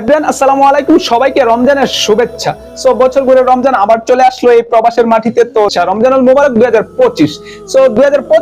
রমজান আবার চলে আসলো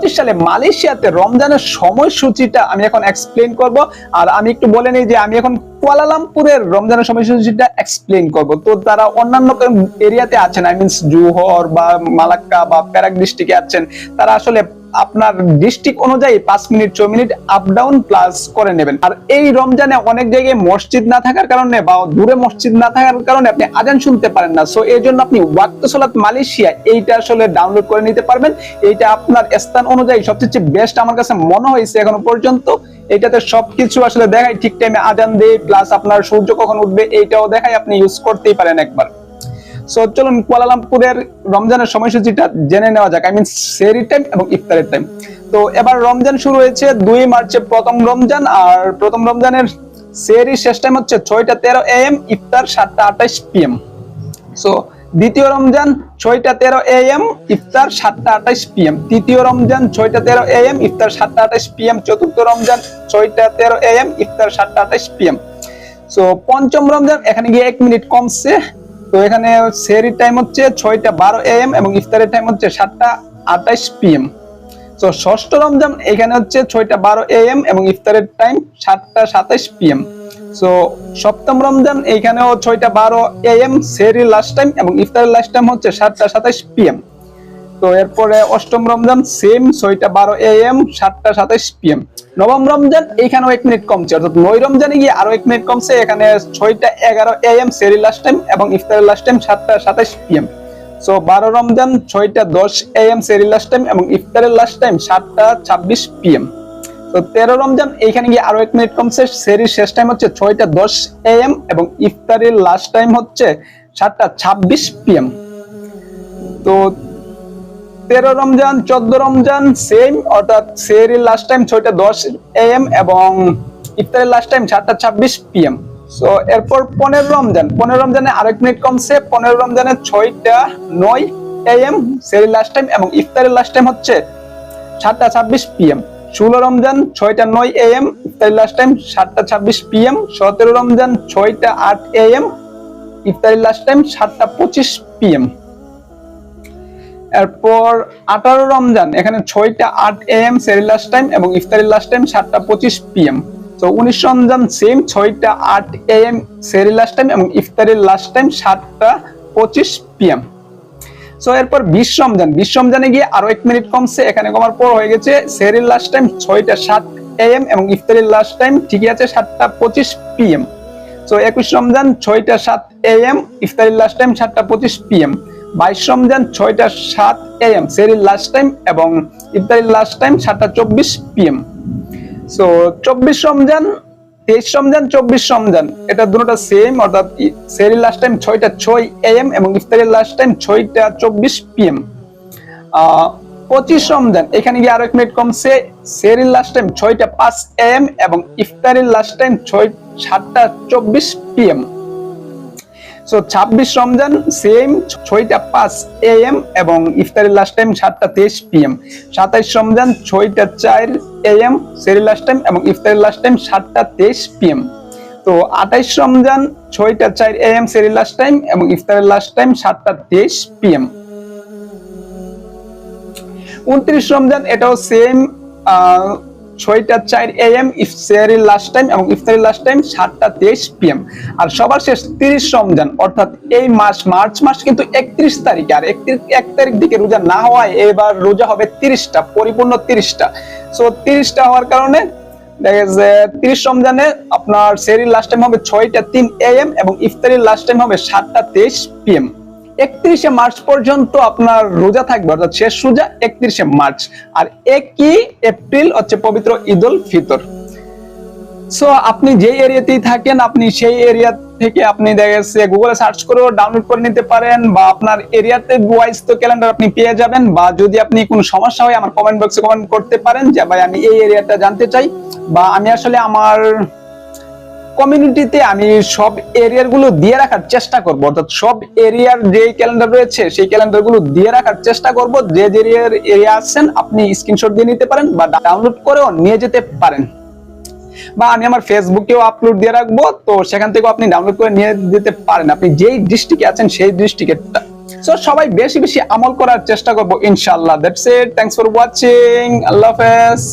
সালে মালয়েশিয়াতে রমজানের সময়সূচিটা আমি এখন এক্সপ্লেন করব। আর আমি একটু বলে নিই যে আমি এখন কুয়ালালামপুরের রমজানের সময়সূচিটা এক্সপ্লেন করব। তো, তারা অন্যান্য এরিয়াতে আছেন, আই মিনস জুহর বা মালাক্কা বা প্যারাক ডিস্ট্রিক্টে আছেন। তারা আসলে আপনার ডিস্ট্রিক্ট অনুযায়ী পাঁচ মিনিট, ছয় মিনিট আপ ডাউন প্লাস করে নেবেন। আর এই রমজানে অনেক জায়গায় মসজিদ না থাকার কারণে বা দূরে মসজিদ না থাকার কারণে আপনি আজান শুনতে পারেন না। সো এই জন্য আপনি ওয়াক্ত সালাত মালয়েশিয়া এইটা আসলে ডাউনলোড করে নিতে পারবেন। এইটা আপনার স্থান অনুযায়ী সবচেয়ে বেস্ট আমার কাছে মনে হয়েছে এখনও পর্যন্ত। এটাতে সবকিছু আসলে দেখায় ঠিক টাইমে আজান দেয় প্লাস আপনার সূর্য কখন উঠবে এইটাও দেখায় আপনি ইউজ করতেই পারেন একবার। সো চলুন কুয়ালালামপুরের রমজানের সময়সূচিটা জেনে নেওয়া যাক। আই মিন সেরি টাইম এবং ইফতারের টাইম তো, এবার রমজান শুরু হয়েছে দুই মার্চে প্রথম রমজান আর প্রথম রমজানের সেরি শেষ টাইম হচ্ছে ছয়টা তেরো এ এম ইফতার সাতটা আঠাইশ পিএম সো দ্বিতীয় রমজান ছয়টা তেরো এম ইফতার সাতটা আঠাইশ পিএম তৃতীয় রমজান ছয়টা তেরো এ এম ইফতার সাতটা আঠাইশ পিএম চতুর্থ রমজান ছয়টা তেরো এ এম ইফতার সাতটা আঠাইশ পিএম সো পঞ্চম রমজান, এখানে গিয়ে এক মিনিট কমছে। তো এখানে সেরির টাইম হচ্ছে ছয়টা বারো এম এবং ইফতারের টাইম হচ্ছে সাতটা আঠাইশ পিএম তো ষষ্ঠ রমজান এখানে হচ্ছে ছয়টা বারো এম এবং ইফতারের টাইম সাতটা সাতাইশ পিএম তো সপ্তম রমজান এইখানেও ছয়টা বারো এম সেরির লাস্ট টাইম এবং ইফতারের লাস্ট টাইম হচ্ছে সাতটা সাতাইশ পিএম তো এরপরে অষ্টম রমজান সেম ছয়টা বারো এ এম সাতটা সাতাইশ পিএম নবম রমজান এইখানেও এক মিনিট কমছে, অর্থাৎ নয় রমজানে গিয়ে আরও এক মিনিট কমছে, এখানে ছয়টা এগারো এ এম সেরি লাস্ট টাইম এবং ইফতারের লাস্ট টাইম সাতটা সাতাইশ পিএম সো বারো রমজান, ছয়টা দশ এ এম সেরি লাস্ট টাইম এবং ইফতারের লাস্ট টাইম সাতটা ছাব্বিশ পিএম তো তেরো রমজান এইখানে গিয়ে আরও এক মিনিট কমছে, সেরির শেষ টাইম হচ্ছে ছয়টা দশ এ এম এবং ইফতারের লাস্ট টাইম হচ্ছে সাতটা ছাব্বিশ পিএম তো তেরো রমজান, চোদ্দ রমজান সেম অর্থাৎ সেরির লাস্ট টাইম ছয়টা দশ এম এবং ইফতারের লাস্ট টাইম সাতটা ছাব্বিশ পিএম সো এরপর পনেরো রমজান। পনেরো রমজানে আরেক মিনিট কমছে। পনেরো রমজানে ছয়টা নয় এ এম সেরির লাস্ট টাইম এবং ইফতারের লাস্ট টাইম হচ্ছে সাতটা ছাব্বিশ পিএম ষোলো রমজান, ছয়টা নয় এ এম ইফতারের লাস্ট টাইম সাতটা ছাব্বিশ পিএম সতেরো রমজান, ছয়টা আট এ এম ইফতারের লাস্ট টাইম সাতটা পঁচিশ পিএম এরপর আঠারো রমজান, এখানে ছয়টা আট এ এম সেরি লাস্ট টাইম এবং ইফতারের লাস্ট টাইম সাতটা পঁচিশ পিএম তো উনিশ রমজান সেম ছয়টা আট এ এম সেরি লাস্ট টাইম এবং ইফতারের লাস্ট টাইম সাতটা পঁচিশ পিএম সো এরপর বিশ রমজান, বিশ রমজানে গিয়ে আরও এক মিনিট কমছে, এখানে কমার পর হয়ে গেছে, সেরির লাস্ট টাইম ছয়টা সাত এ এম এবং ইফতারির লাস্ট টাইম ঠিকই আছে, সাতটা পঁচিশ পিএম সো একুশ রমজান, ছয়টা সাত এ এম ইফতারির লাস্ট টাইম সাতটা পঁচিশ পিএম বাইশ রমজান ছয়টা সাত এম সেরির লাস্ট টাইম এবং ইফতারের লাস্ট টাইম সাতটা চব্বিশ পিএম সো চব্বিশ রমজান, তেইশ রমজান, চব্বিশ রমজান, এটা দুটোটা সেম অর্থাৎ সেরির লাস্ট টাইম ছয়টা ছয় এম এবং ইফতারের লাস্ট টাইম ছয়টা চব্বিশ পিএম পঁচিশ রমজান, এখানে গিয়ে আরও এক মিনিট কমছে। সেরির লাস্ট টাইম ছয়টা পাঁচ এম এবং ইফতারের লাস্ট টাইম ছয় সাতটা চব্বিশ পিএম সো ছাব্বিশ রমজান সেম ছয়টা পাঁচ এ এম এবং ইফতারের লাস্ট টাইম সাতটা তেইশ পি এম সাতাইশ রমজান, ছয়টা চার এ এম সেরির লাস্ট টাইম এবং ইফতারের লাস্ট টাইম সাতটা তেইশ পি এম তো, আঠাইশ রমজান, ছয়টা চার এ এম সেরির লাস্ট টাইম এবং ইফতারের লাস্ট টাইম সাতটা তেইশ পি এম উনত্রিশ রমজান, এটাও সেম ছয়টা চার এম লাস্ট টাইম এবং লাস্ট টাইম সাতটা তেইশ আর সবার শেষ তিরিশ রমজান, অর্থাৎ এই মাস, মার্চ মাস কিন্তু একত্রিশ তারিখ। আর একত্রিশ, এক তারিখ দিকে রোজা না হওয়ায় এবার রোজা হবে তিরিশটা, পরিপূর্ণ তিরিশটা। সো তিরিশটা হওয়ার কারণে দেখা তিরিশ রমজানে আপনার সেরির লাস্ট টাইম হবে ছয়টা তিন এম এবং ইফতারির লাস্ট টাইম হবে সাতটা তেইশ পিএম একত্রিশে মার্চ পর্যন্ত আপনার রোজা থাকবে, অর্থাৎ শেষ রোজা একত্রিশে মার্চ। আর একই এপ্রিল হচ্ছে পবিত্র ঈদ উল ফিতর। সো আপনি যে এরিয়াতেই থাকেন, আপনি সেই এরিয়া থেকে আপনি দেখা যাচ্ছে গুগলে সার্চ করেও ডাউনলোড করে নিতে পারেন, বা আপনার এরিয়াতে ওয়াইজ তো ক্যালেন্ডার আপনি পেয়ে যাবেন, বা যদি আপনি কোনো সমস্যা হয়, আমার কমেন্ট বক্সে কমেন্ট করতে পারেন যে, ভাই, আমি এই এরিয়াটা জানতে চাই, বা আমি আসলে আমার কমিউনিটিতে আমি সব এরিয়ারগুলো দিয়ে রাখার চেষ্টা করব। অর্থাৎ সব এরিয়ার যে ক্যালেন্ডার রয়েছে, সেই ক্যালেন্ডারগুলো দিয়ে রাখার চেষ্টা করব। যে যে এরিয়া আছেন, আপনি স্ক্রিনশট দিয়ে নিতে পারেন বা ডাউনলোড করেও নিয়ে যেতে পারেন। বা আমি আমার ফেসবুকেও আপলোড দিয়ে রাখব, তো সেখান থেকেও আপনি ডাউনলোড করে নিয়ে যেতে পারেন। আপনি যেই ডিস্ট্রিক্টে আছেন, সেই ডিস্ট্রিক্টেরটা সো সবাই বেশি বেশি আমল করার চেষ্টা করব, ইনশাআল্লাহ। That's it thanks for watching আল্লাহ হাফেজ।